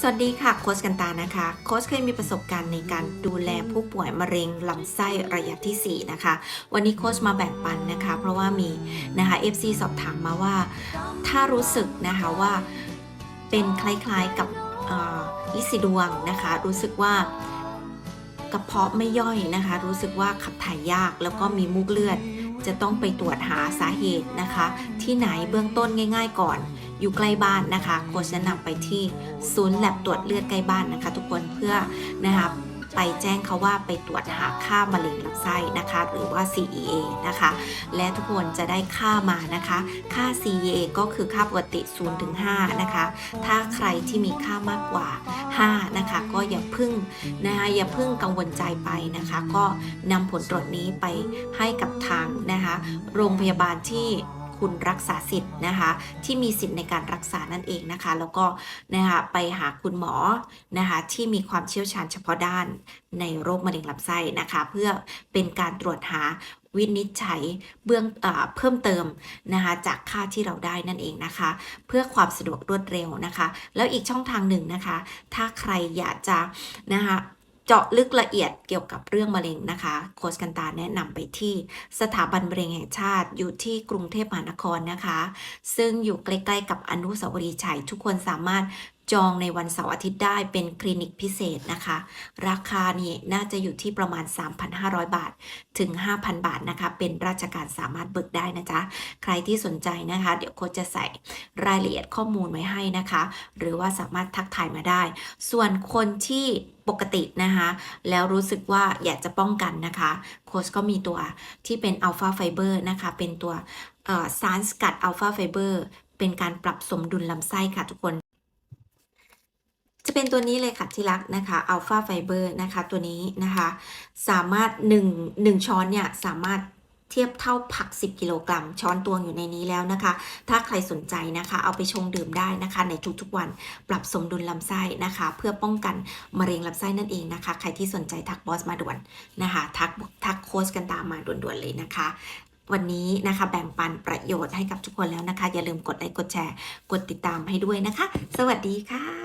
สวัสดีค่ะโค้ชกันตานะคะ โค้ชเคยมีประสบการณ์ในการดูแลผู้ป่วยมะเร็งลำไส้ระยะที่ 4 นะคะ วันนี้โค้ชมาแบ่งปันนะคะ เพราะว่ามีนะคะ FC สอบถามมาว่า ถ้ารู้สึกนะคะว่าเป็นคล้ายๆกับอ่อลิซิดวงนะคะ รู้สึกว่ากระเพาะไม่ย่อยนะคะ รู้สึกว่าขับถ่ายยากแล้วก็มีมูกเลือด จะต้องไปตรวจหาสาเหตุนะคะ ที่ไหนเบื้องต้นง่าย ๆ ก่อน อยู่ใกล้บ้านนะคะโค้ชแนะนำไปที่ศูนย์แลบตรวจเลือดใกล้บ้านนะคะ ทุกคนเพื่อนะคะไปแจ้งเขาว่าไปตรวจหาค่ามะเร็งลำไส้นะคะ หรือว่า CEA นะคะ และทุกคนจะได้ค่ามานะคะ ค่า CEA ก็คือค่าปกติ0ถึง5นะคะ ถ้าใครที่มีค่ามากกว่า 5 นะคะ ก็อย่าพึ่งนะคะอย่าพึ่งกังวลใจไปนะคะ ก็นำผลตรวจนี้ไปให้กับทางนะคะ โรงพยาบาลที่ คุณรักษาสิทธิ์นะคะ ที่มีสิทธิ์ในการรักษานั่นเองนะคะ แล้วก็นะคะไปหาคุณหมอนะคะที่มีความเชี่ยวชาญเฉพาะด้านในโรคมะเร็งลำไส้นะคะ เพื่อเป็นการตรวจหาวินิจฉัยเบื้องเออเพิ่มเติมนะคะจากค่าที่เราได้นั่นเองนะคะ เพื่อความสะดวกรวดเร็วนะคะ แล้วอีกช่องทางหนึ่งนะคะ ถ้าใครอยากจะนะคะ เจาะลึกละเอียดเกี่ยวกับเรื่องมะเร็งนะคะ โค้ชกันตาแนะนำไปที่สถาบันมะเร็งแห่งชาติอยู่ที่กรุงเทพมหานครนะคะ ซึ่งอยู่ใกล้ๆกับอนุสาวรีย์ชัยทุกคนสามารถ จองในวันเสาร์อาทิตย์ได้เป็นคลินิกพิเศษนะคะ ราคานี่น่าจะอยู่ที่ประมาณ 3,500 บาทถึง 5,000 บาทนะคะ เป็นราชการสามารถเบิกได้นะจ๊ะ ใครที่สนใจนะคะ เดี๋ยวโค้ชจะใส่รายละเอียดข้อมูลไว้ให้นะคะ หรือว่าสามารถทักทายมาได้ ส่วนคนที่ปกตินะคะ แล้วรู้สึกว่าอยากจะป้องกันนะคะ โค้ชก็มีตัวที่เป็นอัลฟาไฟเบอร์นะคะ เป็นตัวสารสกัดอัลฟาไฟเบอร์เป็นการปรับสมดุลลำไส้ค่ะทุกคน เป็นตัวนี้เลยค่ะที่รักนะคะอัลฟาไฟเบอร์นะคะตัวนี้นะคะ สามารถ1 1ช้อนเนี่ยสามารถเทียบเท่าผัก 10 กิโลกรัม ช้อนตวงอยู่ในนี้แล้วนะคะ ถ้าใครสนใจนะคะ เอาไปชงดื่มได้นะคะ ในทุกๆวันปรับสมดุลลำไส้นะคะ เพื่อป้องกันมะเร็งลำไส้นั่นเองนะคะ ใครที่สนใจทักบอสมาด่วนนะคะ ทักทักโค้ชกันตามมาด่วนๆเลยนะคะ วันนี้นะคะแบ่งปันประโยชน์ให้กับทุกคนแล้วนะคะ อย่าลืมกดไลค์กดแชร์ กดติดตามให้ด้วยนะคะ สวัสดีค่ะ